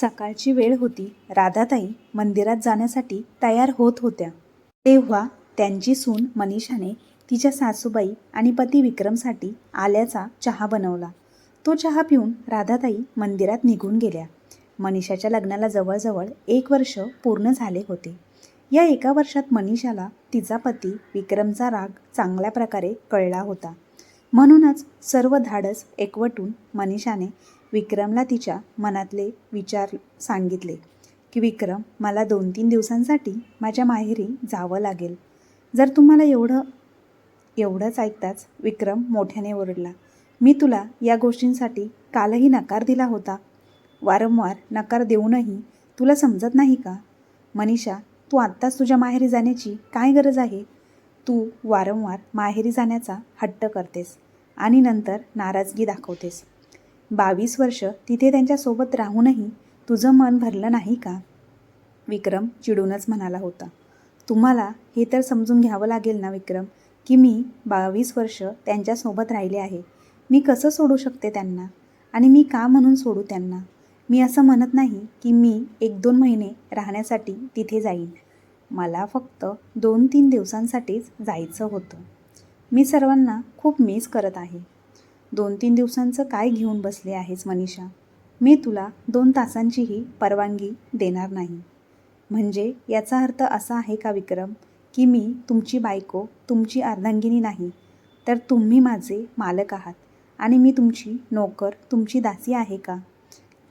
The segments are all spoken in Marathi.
सकाळची वेळ होती. राधाताई मंदिरात जाण्यासाठी तयार होत होत्या. तेव्हा त्यांची सून मनीषाने तिच्या सासूबाई आणि पती विक्रमसाठी आल्याचा चहा बनवला. तो चहा पिऊन राधाताई मंदिरात निघून गेल्या. मनीषाच्या लग्नाला जवळजवळ एक वर्ष पूर्ण झाले होते. या एका वर्षात मनीषाला तिचा पती विक्रमचा राग चांगल्या प्रकारे कळला होता. म्हणूनच सर्व धाडस एकवटून मनीषाने विक्रमला तिच्या मनातले विचार सांगितले की विक्रम मला दोन तीन दिवसांसाठी माझ्या माहेरी जावं लागेल. जर तुम्हाला एवढं एवढंच ऐकताच विक्रम मोठ्याने ओरडला मी तुला या गोष्टींसाठी कालही नकार दिला होता. वारंवार नकार देऊनही तुला समजत नाही का? मनीषा तू आत्ताच तुझ्या माहेरी जाण्याची काय गरज आहे? तू वारंवार माहेरी जाण्याचा हट्ट करतेस आणि नंतर नाराजगी दाखवतेस. बावीस वर्ष तिथे त्यांच्यासोबत राहूनही तुझं मन भरलं नाही का? विक्रम चिडूनच म्हणाला होता. तुम्हाला हे तर समजून घ्यावं लागेल ना विक्रम की मी बावीस वर्ष त्यांच्यासोबत राहिले आहे. मी कसं सोडू शकते त्यांना? आणि मी का म्हणून सोडू त्यांना? मी असं म्हणत नाही की मी एक दोन महिने राहण्यासाठी तिथे जाईन. मला फक्त दोन तीन दिवसांसाठीच जायचं होतं. मी सर्वांना खूप मिस करत आहे. दोन तीन दिवसांचं काय घेऊन बसले आहेस मनीषा? मी तुला दोन तासांचीही परवानगी देणार नाही. म्हणजे याचा अर्थ असा आहे का विक्रम की मी तुमची बायको तुमची अर्धांगिनी नाही तर तुम्ही माझे मालक आहात आणि मी तुमची नोकर तुमची दासी आहे का?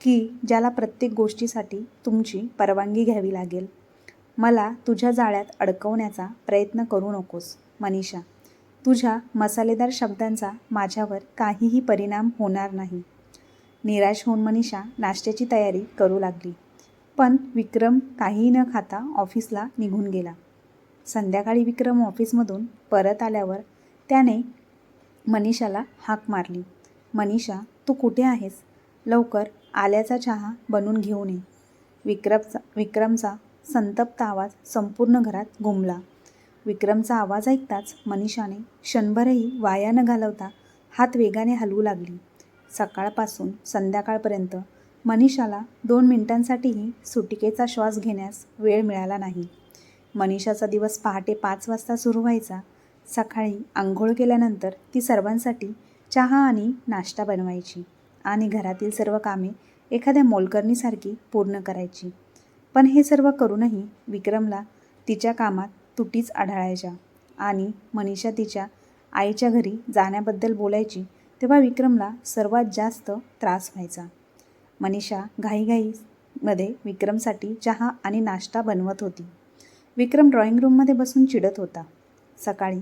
की ज्याला प्रत्येक गोष्टीसाठी तुमची परवानगी घ्यावी लागेल. मला तुझ्या जाळ्यात अडकवण्याचा प्रयत्न करू नकोस मनीषा. तुझ्या मसालेदार शब्दांचा माझ्यावर काहीही परिणाम होणार नाही. निराश होऊन मनीषा नाश्त्याची तयारी करू लागली. पण विक्रम काहीही न खाता ऑफिसला निघून गेला. संध्याकाळी विक्रम ऑफिसमधून परत आल्यावर त्याने मनीषाला हाक मारली. मनीषा तू कुठे आहेस? लवकर आल्याचा चहा बनवून घेऊन ये विक्रमचा विक्रमचा संतप्त आवाज संपूर्ण घरात घुमला. विक्रमचा आवाज ऐकताच मनीषाने क्षणभरही वाया न घालवता हात वेगाने हलवू लागली. सकाळपासून संध्याकाळपर्यंत मनीषाला दोन मिनिटांसाठीही सुटिकेचा श्वास घेण्यास वेळ मिळाला नाही. मनीषाचा दिवस पहाटे पाच वाजता सुरू व्हायचा. सकाळी आंघोळ केल्यानंतर ती सर्वांसाठी चहा आणि नाश्ता बनवायची आणि घरातील सर्व कामे एखाद्या मोलकरणीसारखी पूर्ण करायची. पण हे सर्व करूनही विक्रमला तिच्या कामात तुटीच आढळायच्या. आणि मनीषा तिच्या आईच्या घरी जाण्याबद्दल बोलायची तेव्हा विक्रमला सर्वात जास्त त्रास व्हायचा. मनीषा घाईघाईमध्ये विक्रमसाठी चहा आणि नाश्ता बनवत होती. विक्रम ड्रॉइंग रूममध्ये बसून चिडत होता. सकाळी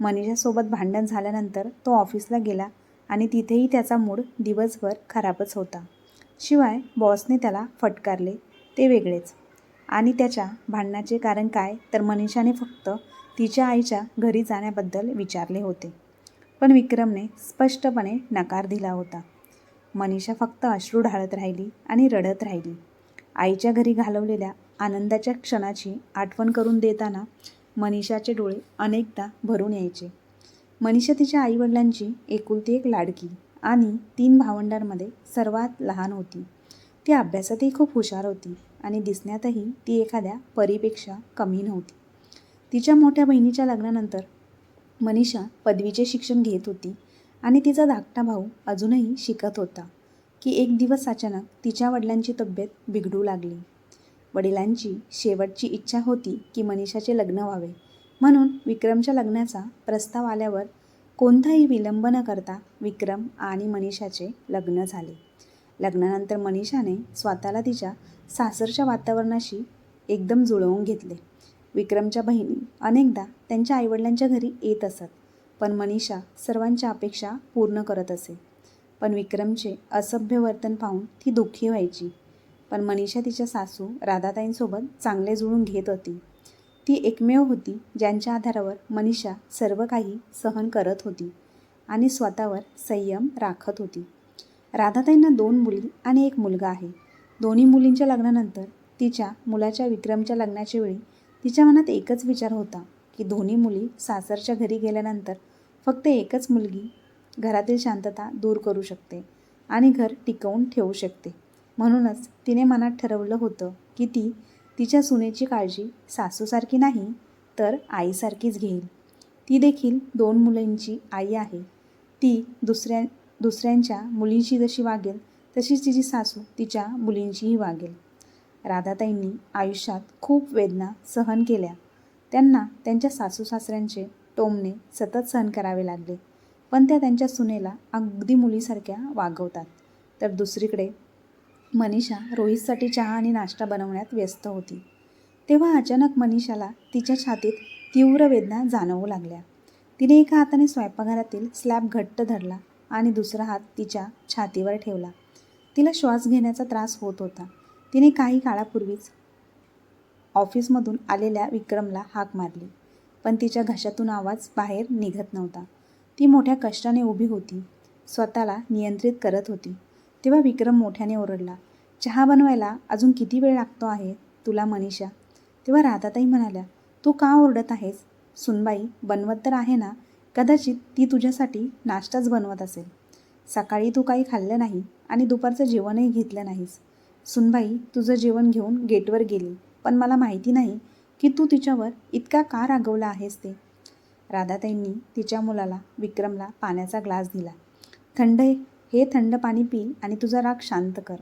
मनीषासोबत भांडण झाल्यानंतर तो ऑफिसला गेला आणि तिथेही त्याचा मूड दिवसभर खराबच होता. शिवाय बॉसने त्याला फटकारले ते वेगळेच. आणि त्याच्या भांडणाचे कारण काय तर मनीषाने फक्त तिच्या आईच्या घरी जाण्याबद्दल विचारले होते. पण विक्रमने स्पष्टपणे नकार दिला होता. मनीषा फक्त अश्रू ढाळत राहिली आणि रडत राहिली. आईच्या घरी घालवलेल्या आनंदाच्या क्षणाची आठवण करून देताना मनीषाचे डोळे अनेकदा भरून यायचे. मनीषा तिच्या आईवडिलांची एकुलती एक लाडकी आणि तीन भावंडांमध्ये सर्वात लहान होती. ती अभ्यासातही खूप हुशार होती. आणि दिसण्यातही ती एखाद्या परीपेक्षा कमी नव्हती. तिच्या मोठ्या बहिणीच्या लग्नानंतर मनीषा पदवीचे शिक्षण घेत होती आणि तिचा धाकटा भाऊ अजूनही शिकत होता की एक दिवस अचानक तिच्या वडिलांची तब्येत बिघडू लागली. वडिलांची शेवटची इच्छा होती की मनीषाचे लग्न व्हावे. म्हणून विक्रमच्या लग्नाचा प्रस्ताव आल्यावर कोणताही विलंब न करता विक्रम आणि मनीषाचे लग्न झाले. लग्नानंतर मनीषाने स्वतःला तिच्या सासरच्या वातावरणाशी एकदम जुळवून घेतले. विक्रमच्या बहिणी अनेकदा त्यांच्या आईवडिलांच्या घरी येत असत पण मनीषा सर्वांच्या अपेक्षा पूर्ण करत असे. पण विक्रमचे असभ्य वर्तन पाहून ती दुःखी व्हायची. पण मनीषा तिच्या सासू राधाताईंसोबत चांगले जुळून घेत होती. ती एकमेव होती ज्यांच्या आधारावर मनीषा सर्व काही सहन करत होती आणि स्वतःवर संयम राखत होती. राधाताईंना दोन मुली आणि एक मुलगा आहे. दोन्ही मुलींच्या लग्नानंतर तिच्या मुलाच्या विक्रमच्या लग्नाच्या वेळी तिच्या मनात एकच विचार होता की दोन्ही मुली सासरच्या घरी गेल्यानंतर फक्त एकच मुलगी घरातील शांतता दूर करू शकते आणि घर टिकवून ठेवू शकते. म्हणूनच तिने मनात ठरवलं होतं की ती तिच्या सुनेची काळजी सासूसारखी नाही तर आईसारखीच घेईल. ती देखील दोन मुलींची आई आहे. ती दुसऱ्या दुसऱ्यांच्या मुलींशी जशी वागेल तशीच तिची सासू तिच्या मुलींशीही वागेल. राधाताईंनी आयुष्यात खूप वेदना सहन केल्या. त्यांना त्यांच्या सासू सासऱ्यांचे टोमणे सतत सहन करावे लागले पण त्या त्यांच्या सुनेला अगदी मुलीसारख्या वागवतात. तर दुसरीकडे मनीषा रोहितसाठी चहा आणि नाश्ता बनवण्यात व्यस्त होती. तेव्हा अचानक मनीषाला तिच्या छातीत तीव्र वेदना जाणवू लागल्या. तिने एका हाताने स्वयंपाकघरातील स्लॅब घट्ट धरला आणि दुसरा हात तिच्या छातीवर ठेवला. तिला श्वास घेण्याचा त्रास होत होता. तिने काही काळापूर्वीच ऑफिसमधून आलेल्या विक्रमला हाक मारली पण तिच्या घशातून आवाज बाहेर निघत नव्हता. ती मोठ्या कष्टाने उभी होती. स्वतःला नियंत्रित करत होती. तेव्हा विक्रम मोठ्याने ओरडला चहा बनवायला अजून किती वेळ लागतो आहे तुला मनीषा? तेव्हा राधाताई म्हणाल्या तू का ओरडत आहेस? सुनबाई बनवत तर आहे ना कदाचित ती तुझ्यासाठी नाश्ताच बनवत असेल. सकाळी तू काही खाल्लं नाही आणि दुपारचं जेवणही घेतलं नाहीस. सुनबाई तुझं जेवण घेऊन गेटवर गेली पण मला माहिती नाही की तू तिच्यावर इतका का रागवला आहेस ते. राधाताईंनी तिच्या मुलाला विक्रमला पाण्याचा ग्लास दिला. थंड हे थंड पाणी पी आणि तुझा राग शांत कर.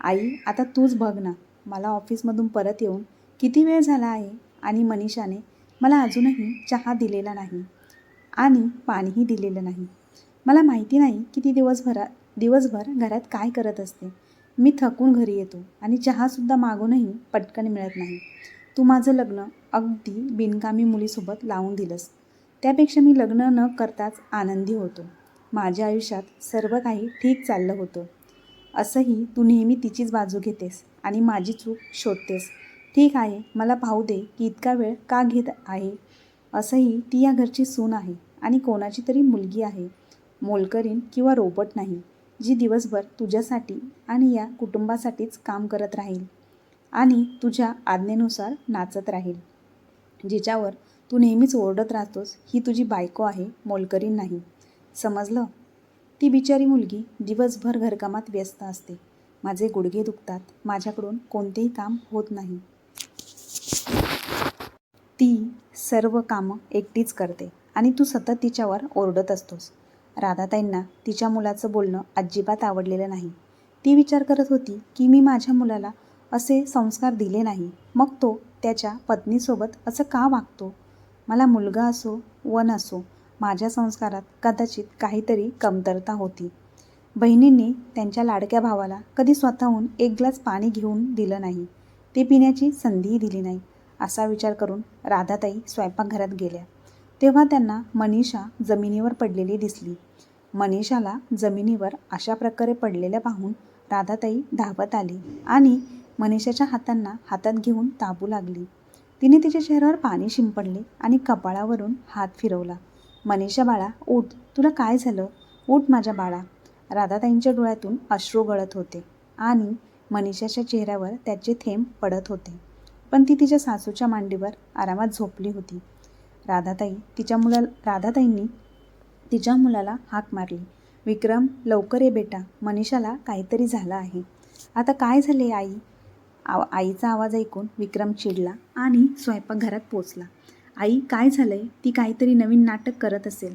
आई आता तूच बघ ना मला ऑफिसमधून परत येऊन किती वेळ झाला आहे आणि मनीषाने मला अजूनही चहा दिलेला नाही. आणि पाणीही दिलेलं नाही. मला माहिती नाही की ती दिवसभरात दिवसभर घरात काय करत असते. मी थकून घरी येतो आणि चहासुद्धा मागूनही पटकन मिळत नाही. तू माझं लग्न अगदी बिनकामी मुलीसोबत लावून दिलंस. त्यापेक्षा मी लग्न न करताच आनंदी होतो. माझ्या आयुष्यात सर्व काही ठीक चाललं होतं. असंही तू नेहमी तिचीच बाजू घेतेस आणि माझी चूक शोधतेस. ठीक आहे मला पाहू दे की इतका वेळ का घेत आहे? असंही ती या घरची सून आहे आणि कोणाची तरी मुलगी आहे. मोलकरीण किंवा रोबोट नाही जी दिवसभर तुझ्यासाठी आणि या कुटुंबासाठीच काम करत राहील आणि तुझ्या आज्ञेनुसार नाचत राहील. जिच्यावर तू नेहमीच ओरडत राहतोस ही तुझी बायको आहे मोलकरीण नाही. समजलं? ती बिचारी मुलगी दिवसभर घरकामात व्यस्त असते. माझे गुडघे दुखतात. माझ्याकडून कोणतेही काम होत नाही. ती सर्व कामं एकटीच करते आणि तू सतत तिच्यावर ओरडत असतोस. राधाताईंना तिच्या मुलाचं बोलणं अजिबात आवडलेलं नाही. ती विचार करत होती की मी माझ्या मुलाला असे संस्कार दिले नाही. मग तो त्याच्या पत्नीसोबत असं का वागतो? मला मुलगा असो व नसो माझ्या संस्कारात कदाचित काहीतरी कमतरता होती. बहिणींनी त्यांच्या लाडक्या भावाला कधी स्वतःहून एक ग्लास पाणी घेऊन दिलं नाही. ते पिण्याची संधीही दिली नाही. असा विचार करून राधाताई स्वयंपाकघरात गेल्या. तेव्हा त्यांना मनीषा जमिनीवर पडलेली दिसली. मनीषाला जमिनीवर अशा प्रकारे पडलेल्या पाहून राधाताई धावत आली आणि मनीषाच्या हातांना हातात घेऊन ताबू लागली. तिने तिच्या चेहऱ्यावर पाणी शिंपडले आणि कपाळावरून हात फिरवला. मनीषा बाळा उठ तुला काय झालं? उठ माझ्या बाळा. राधाताईंच्या डोळ्यातून अश्रू गळत होते आणि मनीषाच्या चेहऱ्यावर त्याचे थेंब पडत होते. पण ती तिच्या सासूच्या मांडीवर आरामात झोपली होती. राधाताई तिच्या मुला राधाताईंनी तिच्या मुलाला हाक मारली. विक्रम लवकर ये बेटा. मनीषाला काहीतरी झालं आहे. आता काय झाले आई? आव आईचा आवाज ऐकून विक्रम चिडला आणि स्वयंपाकघरात पोचला. आई काय झालं आहे ती काहीतरी नवीन नाटक करत असेल.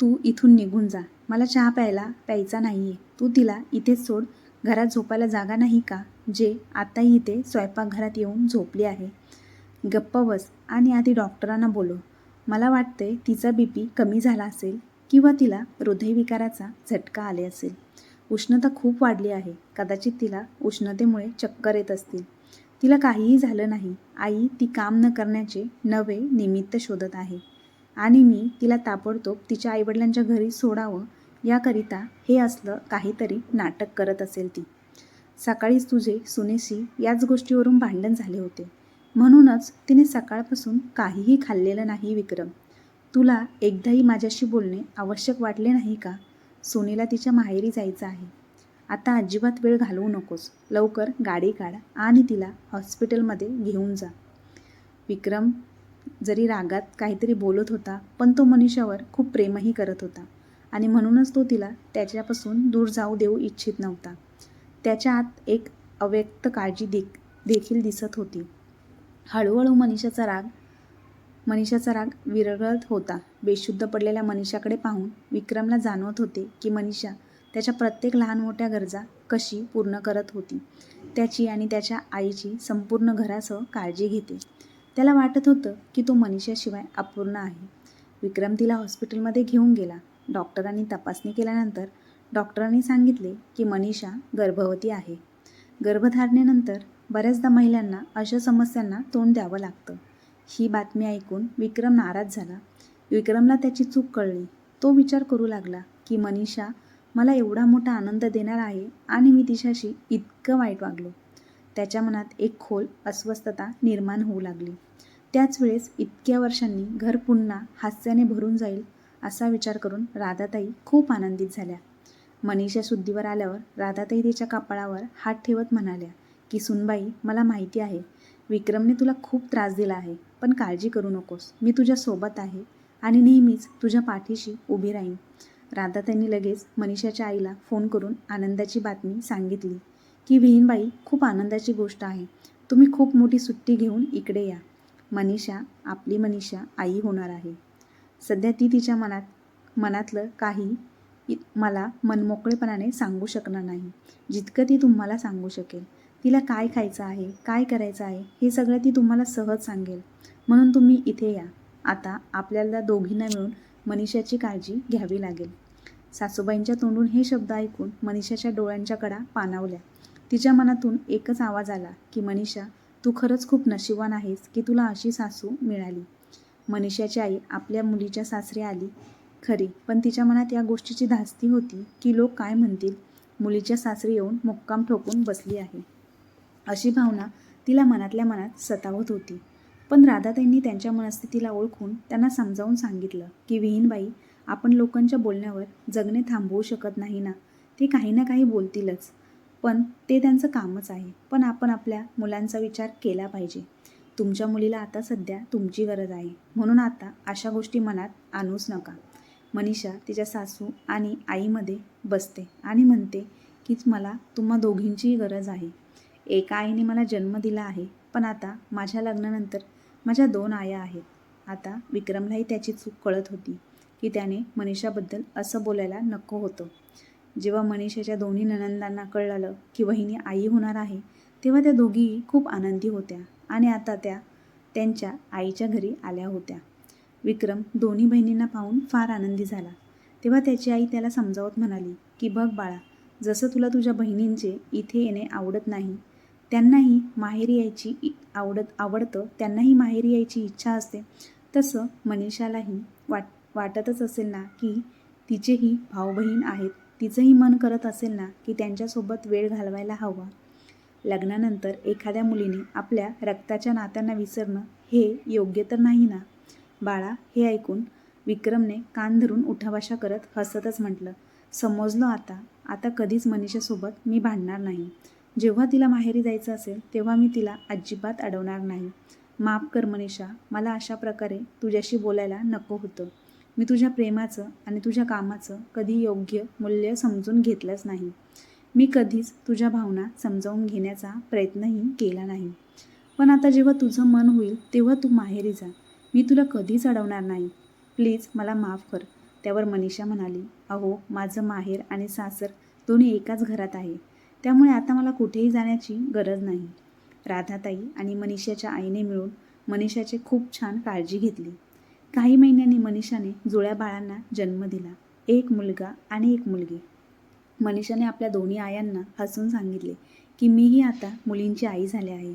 तू इथून निघून जा. मला चहा प्यायला प्यायचा नाही आहे तू तिला इथेच सोड. घरात झोपायला जागा नाही का? जे आताही इथे स्वयंपाकघरात येऊन झोपली आहे. गप्प बस आणि आधी डॉक्टरांना बोलव. मला वाटते तिचा बी पी कमी झाला असेल किंवा तिला हृदयविकाराचा झटका आले असेल. उष्णता खूप वाढली आहे. कदाचित तिला उष्णतेमुळे चक्कर येत असतील. तिला काहीही झालं नाही. आई ती काम न करण्याचे नवे निमित्त शोधत आहे. आणि मी तिला ताबडतोब तिच्या आईवडिलांच्या घरी सोडावं याकरिता हे असलं काहीतरी नाटक करत असेल ती. सकाळीच तुझे सुनेशी याच गोष्टीवरून भांडण झाले होते. म्हणूनच तिने सकाळपासून काहीही खाल्लेलं नाही विक्रम. तुला एकदाही माझ्याशी बोलणे आवश्यक वाटले नाही का? सोनीला तिच्या माहेरी जायचं आहे. आता अजिबात वेळ घालवू नकोस. लवकर गाडी काढ आणि तिला हॉस्पिटलमध्ये घेऊन जा. विक्रम जरी रागात काहीतरी बोलत होता पण तो मनीषावर खूप प्रेमही करत होता. आणि म्हणूनच तो तिला त्याच्यापासून दूर जाऊ देऊ इच्छित नव्हता. त्याच्या आत एक अव्यक्त काळजी देख देखील दिसत होती. हळूहळू मनीषाचा राग मनीषाचा राग विरघळत होता. बेशुद्ध पडलेल्या मनीषाकडे पाहून विक्रमला जाणवत होते की मनीषा त्याच्या प्रत्येक लहान मोठ्या गरजा कशी पूर्ण करत होती. त्याची आणि त्याच्या आईची संपूर्ण घरासह काळजी घेते. त्याला वाटत होतं की तो मनीषाशिवाय अपूर्ण आहे. विक्रम तिला हॉस्पिटलमध्ये घेऊन गेला. डॉक्टरांनी तपासणी केल्यानंतर डॉक्टरांनी सांगितले की मनीषा गर्भवती आहे. गर्भधारणेनंतर बऱ्याचदा महिलांना अशा समस्यांना तोंड द्यावं लागतं. ही बातमी ऐकून विक्रम नाराज झाला. विक्रमला त्याची चूक कळली. तो विचार करू लागला की मनीषा मला एवढा मोठा आनंद देणार आहे आणि मी तिच्याशी इतकं वाईट वागलो. त्याच्या मनात एक खोल अस्वस्थता निर्माण होऊ लागली. त्याच वेळेस इतक्या वर्षांनी घर पुन्हा हास्याने भरून जाईल असा विचार करून राधाताई खूप आनंदित झाल्या. मनीषा शुद्धीवर आल्यावर राधाताई तिच्या कपाळावर हात ठेवत म्हणाल्या की सुनबाई मला माहिती आहे विक्रमने तुला खूप त्रास दिला आहे पण काळजी करू नकोस. मी तुझ्या सोबत आहे आणि नेहमीच तुझ्या पाठीशी उभी राहीन. राधाताईंनी लगेच मनीषाच्या आईला फोन करून आनंदाची बातमी सांगितली की विहीनबाई खूप आनंदाची गोष्ट आहे. तुम्ही खूप मोठी सुट्टी घेऊन इकडे या. मनीषा आपली मनीषा आई होणार आहे. सध्या ती तिच्या मनात मनातलं काही मला मनमोकळेपणाने सांगू शकणार नाही. जितकं ती तुम्हाला सांगू शकेल तिला काय खायचं आहे काय करायचं आहे हे सगळं ती तुम्हाला सहज सांगेल. म्हणून तुम्ही इथे या. आता आपल्याला दोघींना मिळून मनीषाची काळजी घ्यावी लागेल. सासूबाईंच्या तोंडून हे शब्द ऐकून मनीषाच्या डोळ्यांच्या कडा पाणावल्या. तिच्या मनातून एकच आवाज आला की मनीषा तू खरंच खूप नशिवान आहेस की तुला अशी सासू मिळाली. मनीषाची आई आपल्या मुलीच्या सासरी आली. खरी पण तिच्या मनात या गोष्टीची धास्ती होती की लोक काय म्हणतील? मुलीच्या सासरी येऊन मुक्काम ठोकून बसली आहे. अशी भावना तिला मनातल्या मनात सतावत होती. पण राधाताईंनी त्यांच्या मनस्थितीला ओळखून त्यांना समजावून सांगितलं की विहीनबाई आपण लोकांच्या बोलण्यावर जगणे थांबवू शकत नाही ना? ते काही ना काही बोलतीलच. पण ते त्यांचं कामच आहे. पण आपण आपल्या मुलांचा विचार केला पाहिजे. तुमच्या मुलीला आता सध्या तुमची गरज आहे. म्हणून आता अशा गोष्टी मनात आणूच नका. मनीषा तिच्या सासू आणि आईमध्ये बसते आणि म्हणते कीच मला तुम्हा दोघींचीही गरज आहे. एका आईने मला जन्म दिला आहे पण आता माझ्या लग्नानंतर माझ्या दोन आया आहेत. आता विक्रमलाही त्याची चूक कळत होती की त्याने मनीषाबद्दल असं बोलायला नको होतं. जेव्हा मनीषाच्या दोन्ही ननंदांना कळलं की वहिनी आई होणार आहे तेव्हा त्या दोघीही खूप आनंदी होत्या. आणि आता त्या त्यांच्या आईच्या घरी आल्या होत्या. विक्रम दोन्ही बहिणींना पाहून फार आनंदी झाला. तेव्हा त्याची आई त्याला समजावत म्हणाली की बघ बाळा जसं तुला तुझ्या बहिणींचे इथे येणे आवडत नाही त्यांनाही माहेरी यायची इ- आवडत आवडतं त्यांनाही माहेरी यायची इच्छा असते तसं मनीषालाही वाट वाटतच असेल ना की तिचेही भाऊ बहीण आहेत तिचंही मन करत असेल ना की त्यांच्यासोबत वेळ घालवायला हवा. लग्नानंतर एखाद्या मुलीने आपल्या रक्ताच्या नात्यांना विसरणं हे योग्य तर नाही ना? बाळा हे ऐकून विक्रमने कान धरून उठाभाषा करत हसतच म्हटलं समजलो आता. आता कधीच मनीषासोबत मी भांडणार नाही. जेव्हा तिला माहेरी जायचं असेल तेव्हा मी तिला अजिबात अडवणार नाही. माफ कर मनीषा. मला अशा प्रकारे तुझ्याशी बोलायला नको होतं. मी तुझ्या प्रेमाचं आणि तुझ्या कामाचं कधी योग्य मूल्य समजून घेतलंच नाही. मी कधीच तुझ्या भावना समजावून घेण्याचा प्रयत्नही केला नाही. पण आता जेव्हा तुझं मन होईल तेव्हा तू माहेरी जा. मी तुला कधीच अडवणार नाही. प्लीज मला माफ कर त्यावर मनीषा म्हणाली. अहो माझं माहेर आणि सासर दोन्ही एकाच घरात आहे. त्यामुळे आता मला कुठेही जाण्याची गरज नाही. राधाताई आणि मनीषाच्या आईने मिळून मनीषाची खूप छान काळजी घेतली. काही महिन्यांनी मनीषाने जुळ्या बाळांना जन्म दिला. एक मुलगा आणि एक मुलगी. मनीषाने आपल्या दोन्ही आयांना हसून सांगितले की मीही आता मुलींची आई झाले आहे.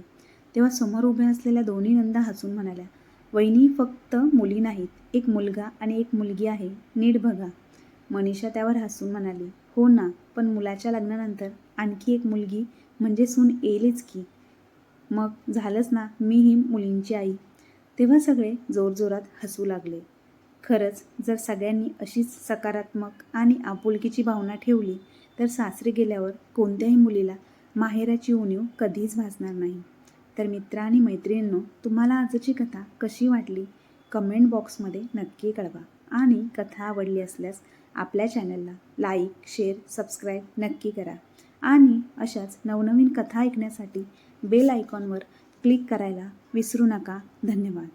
तेव्हा समोर उभ्या असलेल्या दोन्ही नंदा हसून म्हणाल्या वहिनी फक्त मुली नाहीत एक मुलगा आणि एक मुलगी आहे नीट बघा. मनीषा त्यावर हसून म्हणाली हो ना पण मुलाच्या लग्नानंतर आणखी एक मुलगी म्हणजे सून येईलच की. मग झालंच ना मी ही मुलींची आई. तेव्हा सगळे जोरजोरात हसू लागले. खरंच जर सगळ्यांनी अशीच सकारात्मक आणि आपुलकीची भावना ठेवली तर सासरे गेल्यावर कोणत्याही मुलीला माहेराची उणीव कधीच भासणार नाही. तर मित्र आणि मैत्रिणींनो तुम्हाला आजची कथा कशी वाटली? कमेंट बॉक्समध्ये नक्की कळवा. आणि कथा आवडली असल्यास आपल्या चॅनलला लाईक शेअर सबस्क्राईब नक्की करा. आणि अशाच नवनवीन कथा ऐकण्यासाठी बेल आयकॉनवर क्लिक करायला विसरू नका. धन्यवाद.